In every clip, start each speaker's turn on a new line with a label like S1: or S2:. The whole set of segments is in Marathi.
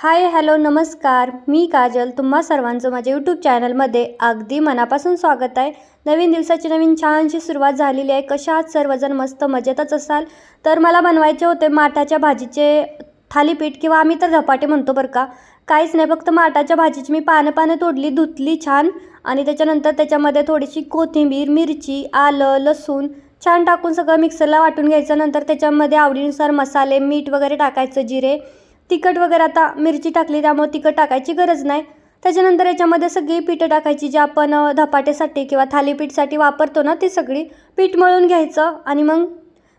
S1: हाय हॅलो नमस्कार. मी काजल. तुम्हा सर्वांचं माझ्या यूट्यूब चॅनलमध्ये अगदी मनापासून स्वागत आहे. नवीन दिवसाची नवीन छानशी सुरुवात झालेली आहे. कशा आहात सर्वजण? मस्त मजेतच असाल? तर मला बनवायचे होते माठाच्या भाजीचे थालीपीठ किंवा आम्ही तर झपाटे म्हणतो बरं का. काहीच नाही फक्त माठाच्या भाजीची मी पानं पानं तोडली धुतली छान. आणि त्याच्यानंतर त्याच्यामध्ये थोडीशी कोथिंबीर मिरची आलं लसूण छान टाकून सगळं मिक्सरला वाटून घ्यायचं. नंतर त्याच्यामध्ये आवडीनुसार मसाले मीठ वगैरे टाकायचं जिरे. तिखट वगैरे आता मिरची टाकली त्यामुळे तिखट टाकायची गरज नाही. त्याच्यानंतर याच्यामध्ये सगळी पिठं टाकायची जी आपण धपाट्यासाठी किंवा थालीपीठसाठी वापरतो ना ती सगळी पीठ मळून घ्यायचं आणि मग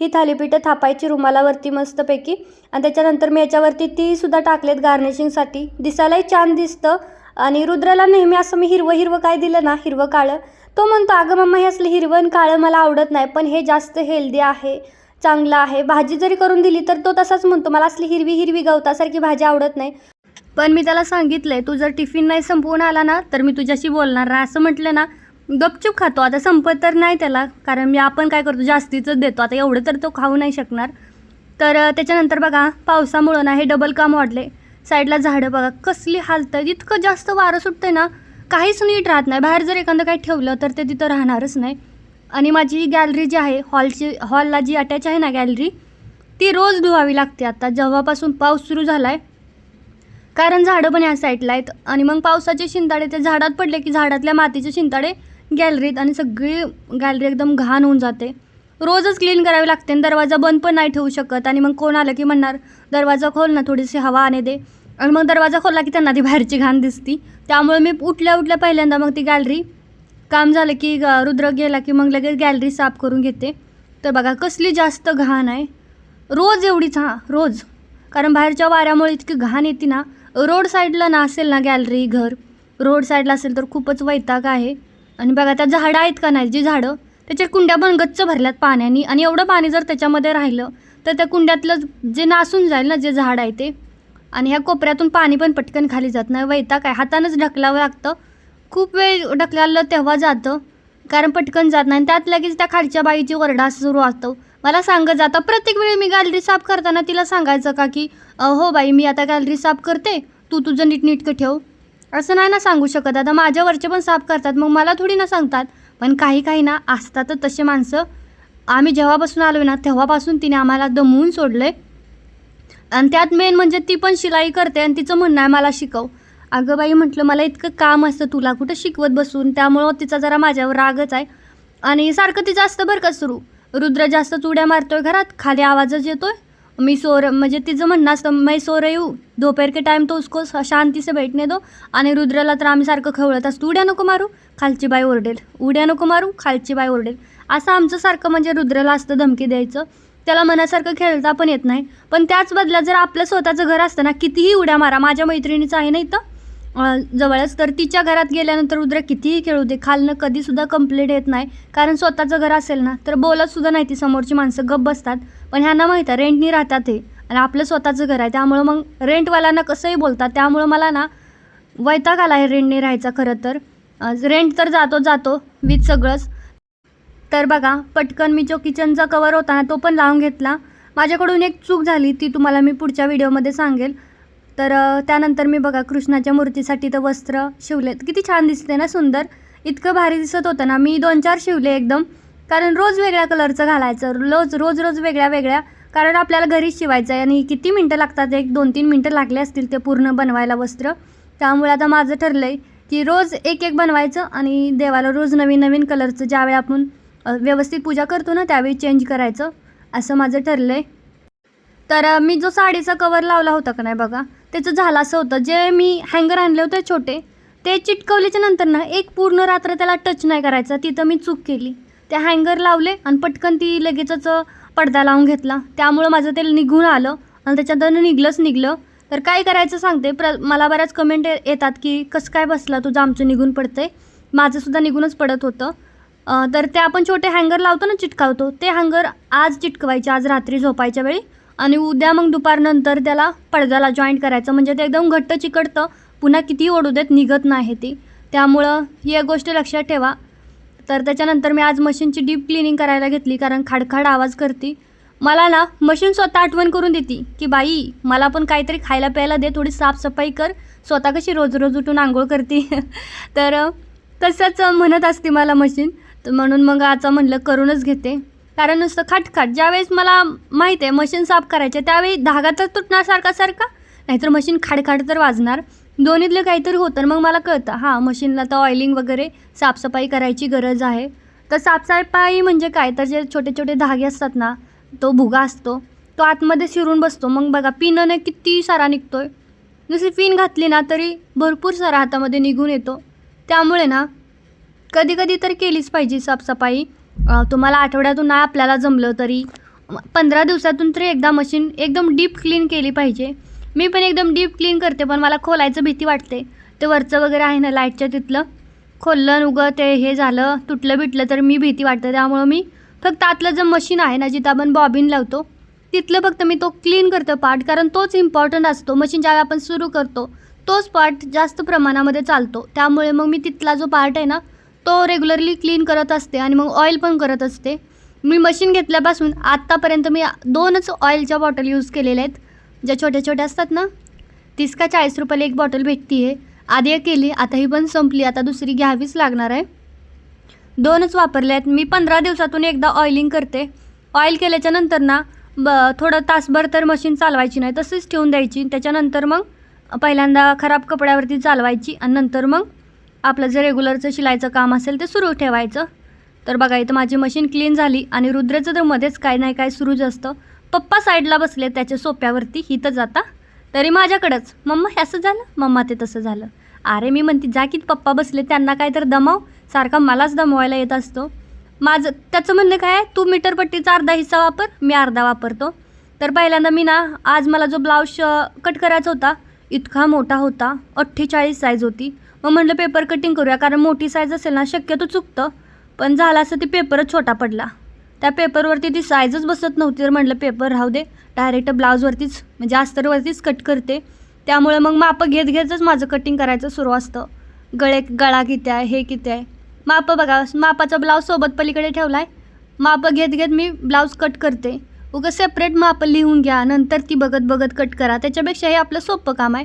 S1: ही थालीपीठं थापायची रुमालावरती मस्तपैकी. आणि त्याच्यानंतर मी याच्यावरती तीसुद्धा टाकलेत गार्निशिंगसाठी. दिसायलाही छान दिसतं आणि रुद्राला नेहमी असं मी हिरवं हिरवं काय दिलं ना हिरवं काळं तो म्हणतो अगं मम्मा हे असलं हिरवं काळं मला आवडत नाही पण हे जास्त हेल्दी आहे. चांगलं आहे. भाजी जरी करून दिली तर तो तसाच म्हणतो मला असली हिरवी हिरवी गवतासारखी भाजी आवडत नाही. पण मी त्याला सांगितलंय तू जर टिफिन नाही संपवून आला ना तर मी तुझ्याशी बोलणार ना असं म्हटलं ना गपचूप खातो. आता संपत तर नाही त्याला कारण मी आपण काय करतो जास्तीचं देतो. आता एवढं तर तो खाऊ नाही शकणार. तर त्याच्यानंतर बघा पावसामुळं ना हे डबल काम वाढले. साईडला झाडं बघा कसली हालत. आहे इतकं जास्त वारं सुटतंय ना काहीच नीट राहत नाही. बाहेर जर एखादं काही ठेवलं तर ते तिथं राहणारच नाही. आणि माझी गॅलरी जी आहे हॉलची हॉलला जी अटॅच आहे ना गॅलरी ती रोज धुवावी लागते आता. जेव्हापासून पाऊस सुरू झाला आहे कारण झाडं पण या साईडला आहेत. आणि मग पावसाचे शिंताडे ते झाडात पडले की झाडातल्या मातीचे शिंताडे गॅलरीत आणि सगळी गॅलरी एकदम घाण होऊन जाते. रोजच क्लीन करावी लागते आणि दरवाजा बंद पण नाही ठेवू शकत. आणि मग कोण आलं की म्हणणार दरवाजा खोल ना थोडीशी हवा आणे दे. आणि मग दरवाजा खोलला की त्यांना ती बाहेरची घाण दिसती. त्यामुळे मी उठल्या उठल्या पहिल्यांदा मग ती गॅलरी काम झालं की ग- रुद्र गेला की मग लगेच गॅलरी साफ करून घेते. तर बघा कसली जास्त घाण आहे. रोज एवढीच हां रोज. कारण बाहेरच्या वाऱ्यामुळे इतकी घाण येते ना. रोड साईडला ना असेल ना गॅलरी घर. रोड साईडला असेल तर खूपच वैताग आहे. आणि बघा त्या झाडं आहेत का नाही जी झाडं त्याच्या कुंड्या पण गच्च भरल्यात पाण्याने. आणि एवढं पाणी जर त्याच्यामध्ये राहिलं तर त्या कुंड्यातलं जे नासून जाईल ना जे झाड आहे ते. आणि ह्या कोपऱ्यातून पाणी पण पटकन खाली जात नाही. वैताग आहे. हातानंच ढकलावं लागतं. खूप वेळ ढकलालं तेव्हा जातं. कारण पटकन जात नाही. आणि त्यात लगेच त्या खालच्या बाईची ओरडा सुरू असतो. मला सांगत जातं प्रत्येक वेळी मी गॅलरी साफ करताना तिला सांगायचं का की हो बाई मी आता गॅलरी साफ करते. तू तुझं नीटनीटकं ठेव. असं नाही ना सांगू शकत. आता माझ्यावरचे पण साफ करतात. मग मला थोडी ना सांगतात. पण काही काही ना असतातच तसे माणसं. आम्ही जेव्हापासून आलो ना तेव्हापासून तिने आम्हाला दमवून सोडलं आहे आणि त्यात मेन म्हणजे ती पण शिलाई करते आणि तिचं म्हणणं आहे मला शिकव. अगं बाई म्हटलं मला इतकं काम असतं तुला कुठं शिकवत बसून? त्यामुळं तिचा जरा माझ्यावर रागच आहे. आणि सारखं तिचं असतं बरं का सुरू? रुद्र जास्त चुड्या मारतोय घरात खाली आवाजच येतोय. मी सोर म्हणजे तिचं म्हणणं असतं मी सोर येऊ दोपहर के टाइम तो उसको शांती से बैठने दो. आणि रुद्रला तर आम्ही सारखं खवळत असतो उड्या नको मारू खालची बाई ओरडेल उड्या नको मारू खालची बाई ओरडेल. असं आमचं सारखं म्हणजे रुद्रला असतं धमकी द्यायचं. त्याला मनासारखं खेळता पण येत नाही. पण त्याच बदल्यात जर आपलं स्वतःचं घर असतं ना कितीही उड्या मारा माझ्या मैत्रिणीचं आहे ना इथं? जवळच. तर तिच्या घरात गेल्यानंतर रुद्र कितीही खेळू दे खालनं कधीसुद्धा कंप्लेंट येत नाही. कारण स्वतःचं घर असेल ना तर बोलतसुद्धा नाही ती समोरची माणसं. गप्प बसतात. पण ह्यांना माहीत आहे रेंटनी राहतात हे. आणि आपलं स्वतःचं घर आहे. त्यामुळं मग रेंटवाल्यांना कसंही बोलतात. त्यामुळं मला ना वैताग आला आहे रेंटने राहायचा खरं तर. रेंट तर जातो जातो. विथ सगळंच. तर बघा पटकन मी जो किचनचा कवर होता ना तो पण लावून घेतला. माझ्याकडून एक चूक झाली ती तुम्हाला मी पुढच्या व्हिडिओमध्ये सांगेल. तर त्यानंतर मी बघा कृष्णाच्या मूर्तीसाठी तर वस्त्र शिवले किती छान दिसते ना सुंदर. इतकं भारी दिसत होतं ना. मी दोन चार शिवले एकदम. कारण रोज वेगळ्या कलरचं घालायचं. रोज रोज रोज वेगळ्या वेगळ्या. कारण आपल्याला घरीच शिवायचं आहे आणि किती मिनटं लागतात? एक दोन तीन मिनटं लागले असतील ते पूर्ण बनवायला वस्त्र. त्यामुळे आता माझं ठरलं आहे की रोज एक एक बनवायचं आणि देवाला रोज नवीन नवीन कलरचं ज्यावेळी आपण व्यवस्थित पूजा करतो ना त्यावेळी चेंज करायचं. असं माझं ठरलं आहे तर मी जो साडीचा कवर लावला होता का नाही बघा? त्याचं झालं असं होतं. जे मी हँगर आणले होते छोटे ते चिटकवल्याच्या नंतर ना एक पूर्ण रात्र त्याला टच नाही करायचं. तिथं मी चूक केली. ते हँगर लावले आणि पटकन ती लगेचच पडदा लावून घेतला. त्यामुळं माझं ते निघून आलं आणि त्याच्यातनं निघलंच निघलं. तर काय करायचं सांगते प्र मला बऱ्याच कमेंट येतात की कसं काय बसला तुझं आमचं निघून पडतंय. माझंसुद्धा निघूनच पडत होतं. तर ते आपण छोटे हँगर लावतो ना चिटकावतो. ते हँगर आज चिटकवायचे आज रात्री झोपायच्या वेळी. आणि उद्या मग दुपारनंतर त्याला पडद्याला जॉईंट करायचं. म्हणजे ते एकदम घट्ट चिकटतं. पुन्हा किती ओढू देत निघत नाही ती. त्यामुळं ही एक गोष्ट लक्षात ठेवा. तर त्याच्यानंतर मी आज मशीनची डीप क्लिनिंग करायला घेतली कारण खाडखाड आवाज करते. मला ना मशीन स्वतः आठवण करून देते की बाई मला पण काहीतरी खायला प्यायला दे थोडी साफसफाई कर. स्वतः कशी रोज रोज उठून आंघोळ करते. तर तसंच म्हणत असते मला मशीन. तर म्हणून मग आता म्हणलं करूनच घेते. कारण नुसतं खाटखाट. ज्यावेळेस मला माहीत आहे मशीन साफ करायचे त्यावेळी धागा तर तुटणार सारखा? सारखा नाहीतर मशीन खाडखाड तर वाजणार. दोन्हीतलं काहीतरी होतं मग मला कळतं हां मशीनला तर ऑइलिंग वगैरे साफसफाई करायची गरज आहे. तर साफसफाई म्हणजे काय? तर जे छोटे छोटे धागे असतात ना तो भुगा असतो. तो आतमध्ये शिरून बसतो. मग बघा पिनने किती सारा निघतो आहे नुसती पिन घातली ना तरी भरपूर सारा हातामध्ये निघून येतो. त्यामुळे ना कधी कधी तर केलीच पाहिजे साफसफाई. तुम्हाला आठवड्यातून नाही आपल्याला जमलं तरी. पंधरा दिवसातून तरी एकदा मशीन एकदम डीप क्लीन केली पाहिजे. मी पण एकदम डीप क्लीन करते पण मला खोलायचं भीती वाटते. ते वरचं वगैरे आहे ना लाईटच्या तिथलं. खोललं उगं ते हे झालं तुटलं बिटलं तर मी भीती वाटते. त्यामुळं मी फक्त आतलं जे मशीन आहे ना जिथं आपण बॉबिन लावतो तिथलं फक्त मी तो क्लीन करतो पार्ट कारण तोच इम्पॉर्टंट असतो. मशीन ज्यावेळी आपण सुरू करतो तोच पार्ट जास्त प्रमाणामध्ये चालतो. त्यामुळे मग मी तिथला जो पार्ट आहे ना तो रेग्युलरली क्लीन करत असते आणि मग ऑइल पण करत असते. मी मशीन घेतल्यापासून आत्तापर्यंत मी दोनच ऑइलच्या बॉटल यूज केलेल्या आहेत. ज्या छोट्या छोट्या असतात ना तीस का चाळीस रुपयाला एक बॉटल भेटती आहे आधी एक केली आता ही पण संपली आता दुसरी घ्यावीच लागणार आहे. दोनच वापरले आहेत. मी पंधरा दिवसातून एकदा ऑइलिंग करते. ऑइल केल्याच्यानंतर ना ब थोडं तासभर तर मशीन चालवायची नाही तशीच ठेवून द्यायची. त्याच्यानंतर मग पहिल्यांदा खराब कपड्यावरती चालवायची आणि नंतर मग आपलं जे रेग्युलरचं शिलाईचं काम असेल ते सुरू ठेवायचं. तर बघा इथं माझी मशीन क्लीन झाली आणि रुद्रेचं तर मध्येच काय नाही काय सुरूच असतं. पप्पा साईडला बसले त्याच्या सोप्यावरती हिथं जाता तरी माझ्याकडंच. मम्मा हे असं झालं? मम्मा ते तसं झालं. अरे मी म्हणते जा की पप्पा बसले त्यांना काय तर दमाव. सारखा मलाच दमवायला येत असतो. माझं त्याचं म्हणणं काय आहे? तू मीटरपट्टीचा अर्धा हिस्सा वापर मी अर्धा वापरतो. तर पहिल्यांदा मी ना आज मला जो ब्लाऊज कट करायचा होता इतका मोठा होता. अठ्ठेचाळीस साईज होती. मग म्हटलं पेपर कटिंग करूया कारण मोठी साईज असेल ना शक्यतो चुकतं. पण झालं असं ती पेपरच छोटा पडला. त्या पेपरवरती ती साईजच बसत नव्हती तर म्हटलं पेपर राहू दे. डायरेक्ट ब्लाऊजवरतीच म्हणजे अस्तरवरतीच कट करते. त्यामुळे मग मापं घेत घेतच माझं कटिंग करायचं सुरू असतं. गळे गळा किती आहे हे किती आहे? मापं बघा मापाचा ब्लाऊज सोबत पलीकडे ठेवला आहे मापं घेत घेत मी ब्लाऊज कट करते. उगं सेपरेट मापं लिहून घ्या नंतर ती बघत बघत कट करा. त्याच्यापेक्षा हे आपलं सोपं काम आहे.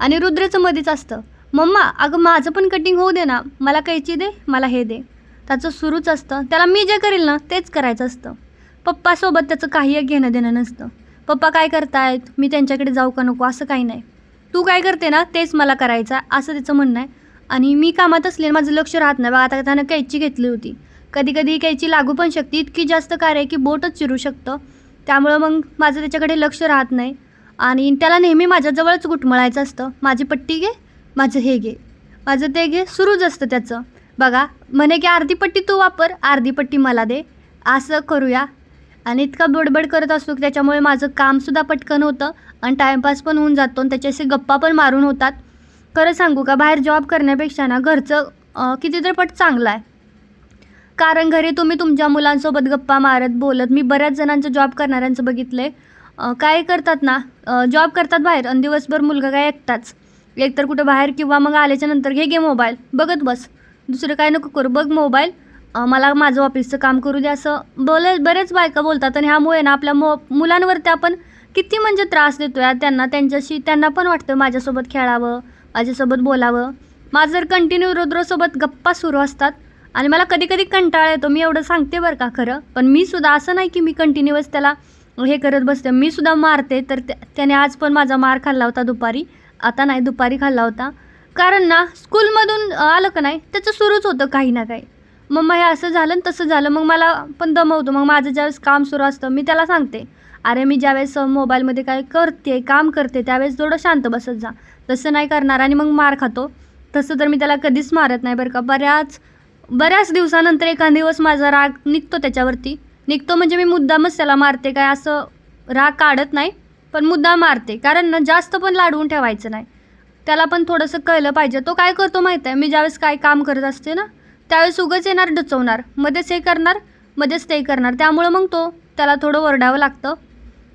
S1: आणि रुद्रेचं मध्येच असतं. मम्मा अगं माझं पण कटिंग होऊ दे ना. मला कैची दे मला हे दे. त्याचं सुरूच असतं. त्याला मी जे करेल ना तेच करायचं असतं. पप्पासोबत त्याचं काही घेणं देणं नसतं. पप्पा काय करतायत? मी त्यांच्याकडे जाऊ का नको? असं काही नाही. तू काय करते ना तेच मला करायचं आहे. असं त्याचं म्हणणं आहे. आणि मी कामात असले माझं लक्ष राहत नाही. बघा आता त्यानं कैची घेतली होती. कधी कधी कैची लागू पण शकते. इतकी जास्त कार्य आहे की बोटच चिरू शकतं. त्यामुळं मग माझं त्याच्याकडे लक्ष राहत नाही. आणि त्याला नेहमी माझ्याजवळच गुटमळायचं असतं. माझी पट्टी घे. माझं हे घे. माझं ते घे. सुरूच असतं त्याचं. बघा म्हणे की अर्धी पट्टी तू वापर. अर्धी पट्टी मला दे. असं करूया. आणि इतका बडबड करत असतो की त्याच्यामुळे माझं कामसुद्धा पटकन होतं. आणि टाईमपास पण होऊन जातो आणि त्याच्याशी गप्पा पण मारून होतात. खरं सांगू का? बाहेर जॉब करण्यापेक्षा ना घरचं कितीतरी पट चांगलं आहे. कारण घरी तुम्ही तुमच्या मुलांसोबत गप्पा मारत बोलत मी बऱ्याच जणांचं जॉब करणाऱ्यांचं बघितलं आहे काय करतात ना? जॉब करतात बाहेर आणि दिवसभर मुलगा काय एकटाच. एकतर कुठं बाहेर किंवा मग आल्याच्यानंतर घे घे मोबाईल. बघत बस. दुसरं काय नको करू. बघ मोबाईल. मला माझं ऑफिसचं काम करू दे असं. बोल बरेच बायका बोलतात आणि ह्यामुळे ना आपल्या मो मुलांवरती आपण किती म्हणजे त्रास देतो या त्यांना त्यांच्याशी त्यांना पण वाटतं माझ्यासोबत खेळावं माझ्यासोबत बोलावं. माझं जर कंटिन्यू रुद्रसोबत गप्पा सुरू असतात आणि मला कधी कधी कंटाळा येतो. मी एवढं सांगते बरं का खरं? पण मी सुद्धा असं नाही की मी कंटिन्युअस त्याला हे करत बसते. मी सुद्धा मारते. तर त्या- त्याने आज पण माझा मार खाल्ला होता दुपारी. आता नाही दुपारी खाल्ला होता. कारण ना स्कूलमधून आलं का नाही त्याचं सुरूच होतं काही ना काही. मग हे असं झालं तसं झालं. मग मला पण दमवतो मग माझं ज्यावेळेस काम सुरू असतं मी त्याला सांगते. अरे मी ज्यावेळेस मोबाईलमध्ये काय करते काम करते त्यावेळेस थोडं शांत बसत जा. तसं नाही करणार आणि मग मार खातो. तसं तर मी त्याला कधीच मारत नाही बरं का. बऱ्याच बऱ्याच दिवसानंतर एखाद दिवस माझा राग निघतो त्याच्यावरती. निघतो म्हणजे मी मुद्दामच त्याला मारते. काय असं राग काढत नाही. पण मुद्दा मारते. कारण ना जास्त पण लाडवून ठेवायचं नाही. त्याला पण थोडंसं कळलं पाहिजे. तो काय करतो माहीत आहे? मी ज्यावेळेस काय काम करत असते ना त्यावेळेस उगंच येणार डचवणार. मध्येच हे करणार मध्येच ते करणार. त्यामुळं मग तो त्याला थोडं ओरडावं लागतं.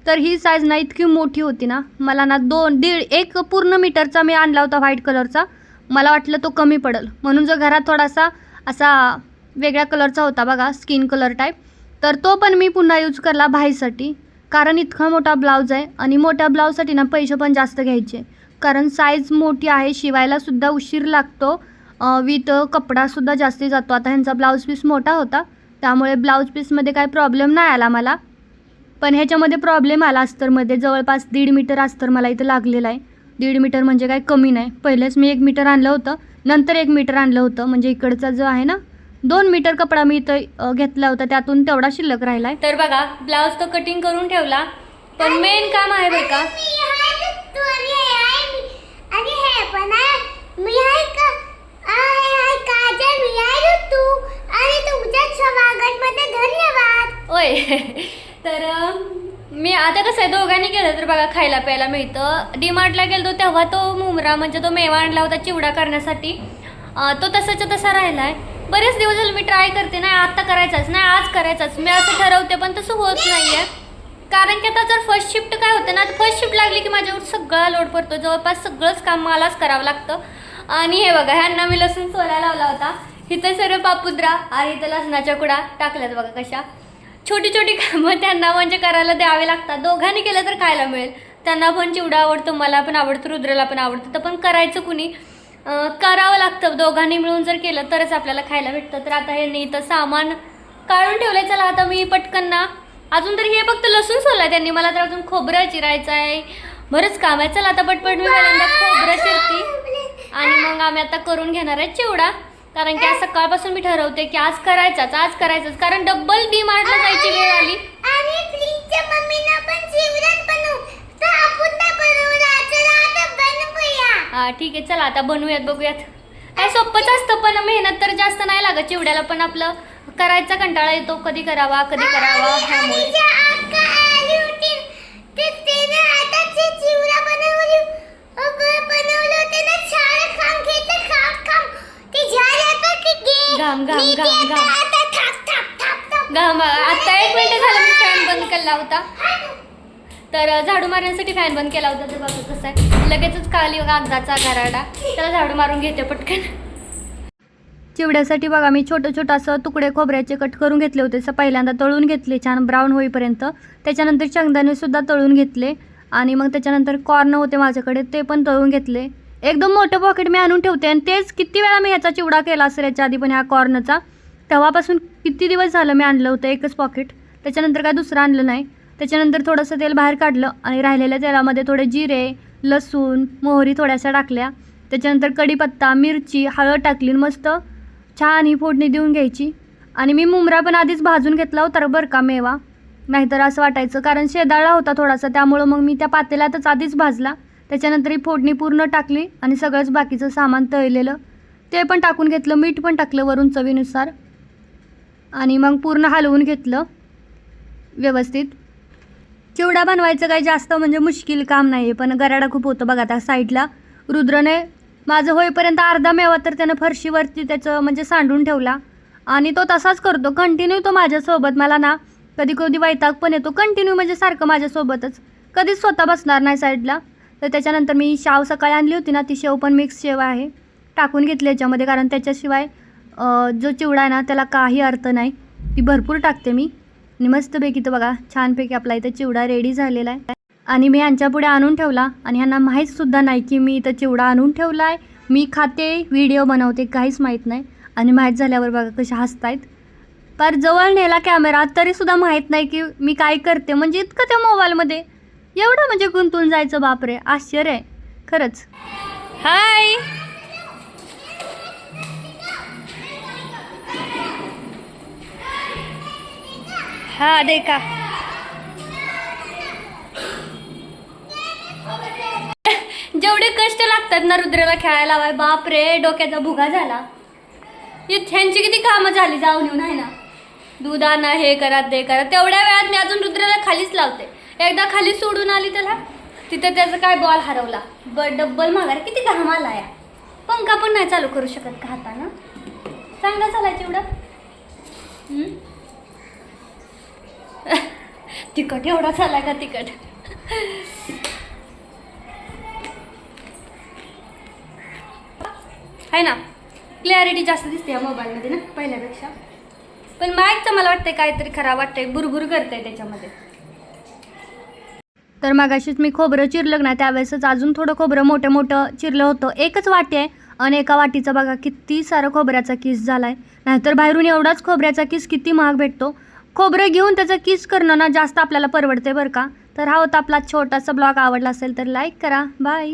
S1: तर ही साईज ना इतकी मोठी होती ना मला ना दोन दीड एक पूर्ण मीटरचा मी आणला होता व्हाईट कलरचा मला वाटलं तो कमी पडेल. म्हणून जो घरात थोडासा असा वेगळ्या कलरचा होता बघा स्किन कलर टाईप तर तो पण मी पुन्हा यूज करला भाईसाठी. कारण इतका मोठा ब्लाऊज आहे आणि मोठ्या ब्लाऊजसाठी ना पैसे पण जास्त घ्यायचे. कारण साईज मोठी आहे शिवायलासुद्धा उशीर लागतो. विथ कपडासुद्धा जास्ती जातो. आता ह्यांचा ब्लाऊज पीस मोठा होता त्यामुळे ब्लाऊज पीसमध्ये काही प्रॉब्लेम नाही आला मला. पण ह्याच्यामध्ये प्रॉब्लेम आला अस्तरमध्ये. जवळपास दीड मीटर अस्तर मला इथं लागलेलं आहे. दीड मीटर म्हणजे काही कमी नाही. पहिलेच मी एक मीटर आणलं होतं नंतर एक मीटर आणलं होतं. म्हणजे इकडचा जो आहे ना दोन मीटर कपडा मी इथं घेतला होता. त्यातून तेवढा शिल्लक राहिला तर बघा ब्लाऊज तो कटिंग करून ठेवला. पण मेन काम आहे बरं का?
S2: आणि पण आहे. मी आहे का आहे आहे काजल मी आहे तू. आणि तुमच्या स्वागत मध्ये धन्यवाद.
S1: होय. तर मी आता कसं आहे दोघांनी केलं तर बघा खायला प्यायला मिळतं. डीमार्टला गेलो तेव्हा तो मुमरा म्हणजे तो मेवा आणला होता चिवडा करण्यासाठी. तो तसाच्या तसा राहिला आहे बरेच दिवस झाले मी ट्राय करते नाही आता करायचाच नाही आज करायचाच. मी असं ठरवते पण तसं होत नाही आहे कारण की आता जर फर्स्ट शिफ्ट काय होतं ना फर्स्ट शिफ्ट लागली की माझ्यावर सगळा लोड पडतो. जवळपास सगळंच काम मलाच करावं लागतं. आणि हे बघा ह्यांना मी लसूण सोलायला लावला होता. इथं सर्व पापुद्रा आणि इथं लसणाच्या कुडा टाकल्यात बघा कशा. छोटी छोटी कामं त्यांना म्हणजे करायला द्यावे लागतात. दोघांनी केलं तर खायला मिळेल. त्यांना पण चिवडा आवडतो मला पण आवडतं रुद्राला पण आवडतं. तर पण करायचं कुणी? करावं लागतं. दोघांनी मिळून जर केलं तरच आपल्याला खायला भेटतं. तर आता हे इथं सामान काढून ठेवलंय. चला आता मी पटकन ना. अजून तरी हे फक्त लसूण सोललाय त्यांनी. मला तर अजून खोबरं चिरायचं आहे बरंच काम आहे. चला आता पटपट मी पहिल्यांदा खोबरं चिरती. आणि मग आम्ही आता करून घेणार आहे चिवडा. कारण की आज सकाळपासून मी ठरवते की आज करायचाच आज करायचाच. कारण डब्बल डी मार्टला जायची वेळ आली.
S2: आणि प्लीजच्या मम्मीला पण चिवडा बनवू. तर आपण नाही बनवला चला आता बनवूया
S1: हा ठीक आहे चला आता बनवूयात बघूयात. काय सोपंच असतं पण मेहनत तर जास्त नाही लागत. चिवड्याला पण आपलं करायचा कंटाळा येतो. कधी करावा कधी करावा घाम, घाम, घाम, घाम. घाम आता एक मिनिट झालं मी फॅन बंद केला होता. तर झाडू मारण्यासाठी फॅन बंद केला होता तर बघा कसं आहे लगेचच खाली कागदाचा गराडा त्याला झाडू मारून घेते पटकन. चिवड्यासाठी बघा मी छोटं छोटं असं तुकडे खोबऱ्याचे कट करून घेतले होते. असं पहिल्यांदा तळून घेतले छान ब्राऊन होईपर्यंत. त्याच्यानंतर शेंगदाणेसुद्धा तळून घेतले. आणि मग त्याच्यानंतर कॉर्न होते माझ्याकडे ते पण तळून घेतले. एकदम मोठं पॉकेट मी आणून ठेवते. आणि तेच किती वेळा मी ह्याचा चिवडा केला असेल याच्या आधी पण ह्या कॉर्नचा तेव्हापासून किती दिवस झालं मी आणलं होतं एकच पॉकेट त्याच्यानंतर काय दुसरं आणलं नाही. त्याच्यानंतर थोडंसं तेल बाहेर काढलं आणि राहिलेल्या तेलामध्ये थोडे जिरे लसूण मोहरी थोड्याशा टाकल्या. त्याच्यानंतर कढीपत्ता मिरची हळद टाकली आणि मस्त छान ही फोडणी देऊन घ्यायची. आणि मी मुमरा पण आधीच भाजून घेतला होता बरं का मेवा. नाहीतर असं वाटायचं कारण शेदाळा होता थोडासा त्यामुळं मग मी त्या पातेल्यातच आधीच भाजला. त्याच्यानंतर ही फोडणी पूर्ण टाकली आणि सगळंच बाकीचं सामान तळलेलं. ते पण टाकून घेतलं मीठ पण टाकलं वरून चवीनुसार. आणि मग पूर्ण हलवून घेतलं व्यवस्थित. चिवडा बनवायचं काही जास्त म्हणजे मुश्किल काम नाही आहे पण गराडा खूप होतो बघा त्या साईडला. रुद्रने माझं होईपर्यंत अर्धा मेवा तर त्यानं फरशीवरती त्याचं म्हणजे सांडून ठेवला. आणि तो तसाच करतो कंटिन्यू तो माझ्यासोबत. मला ना कधी कधी वैताग पण येतो. कंटिन्यू म्हणजे सारखं माझ्यासोबतच. कधीच स्वतः बसणार नाही साईडला. तर त्याच्यानंतर मी शाव सकाळी आणली होती ना ती शेव पण मिक्स शेव आहे. टाकून घेतली याच्यामध्ये कारण त्याच्याशिवाय जो चिवडा आहे ना त्याला काही अर्थ नाही. ती भरपूर टाकते मी. आणि मस्तपैकी तर बघा छानपैकी आपला इथं चिवडा रेडी झालेला आहे. आणि मी यांच्या पुढे आणून ठेवला आणि ह्यांना माहीतसुद्धा नाही की मी इथं चिवडा आणून ठेवला आहे मी खाते व्हिडिओ बनवते काहीच माहीत नाही. आणि माहीत झाल्यावर बघा कशा हसतायत. पर जवळ नेला कॅमेरा तरीसुद्धा माहीत नाही की मी काय करते. म्हणजे इतकं त्या मोबाईलमध्ये एवढं म्हणजे गुंतून जायचं बापरे आश्चर्य आहे. खरंच. हाय हा देखा. जेवढे कष्ट लागतात ना रुद्रला खेळायला लावाय बाप बापरे डोक्याचा भुगा झाला. इ- ह्यांची किती कामं झाली जाऊन येऊन आहे ना. दूध आणा हे करा ते करा. तेवढ्या वेळात मी अजून रुद्राला खालीच लावते. एकदा खाली सोडून आली त्याला तिथं त्याचा काय बॉल हरवला. ब डब्बल मागायला किती घाम आला या. पंखा पण नाही चालू करू शकत का हाताना? चांगला चालायचं एवढं. तिखट एवढा झाला का तिखट? आहे ना क्लॅरिटी जास्त दिसते या मोबाईलमध्ये ना पहिल्यापेक्षा. पण माईकचं मला वाटतंय काहीतरी खराब वाटतंय बुरबुर करतंय त्याच्यामध्ये. तर मगाशीच मी खोबरं चिरलं ना त्यावेळेसच अजून थोडं खोबरं मोठं मोठं चिरलं होतं. एकच वाटी आहे आणि एका वाटीचा बघा किती सारं खोबऱ्याचा किस झाला आहे नाहीतर बाहेरून एवढाच खोबऱ्याचा किस किती महाग भेटतो. खोबरं घेऊन त्याचा किस करणं ना जास्त आपल्याला परवडते बरं का? तर हा होता आपला छोटासा ब्लॉग आवडला असेल तर लाईक करा. बाय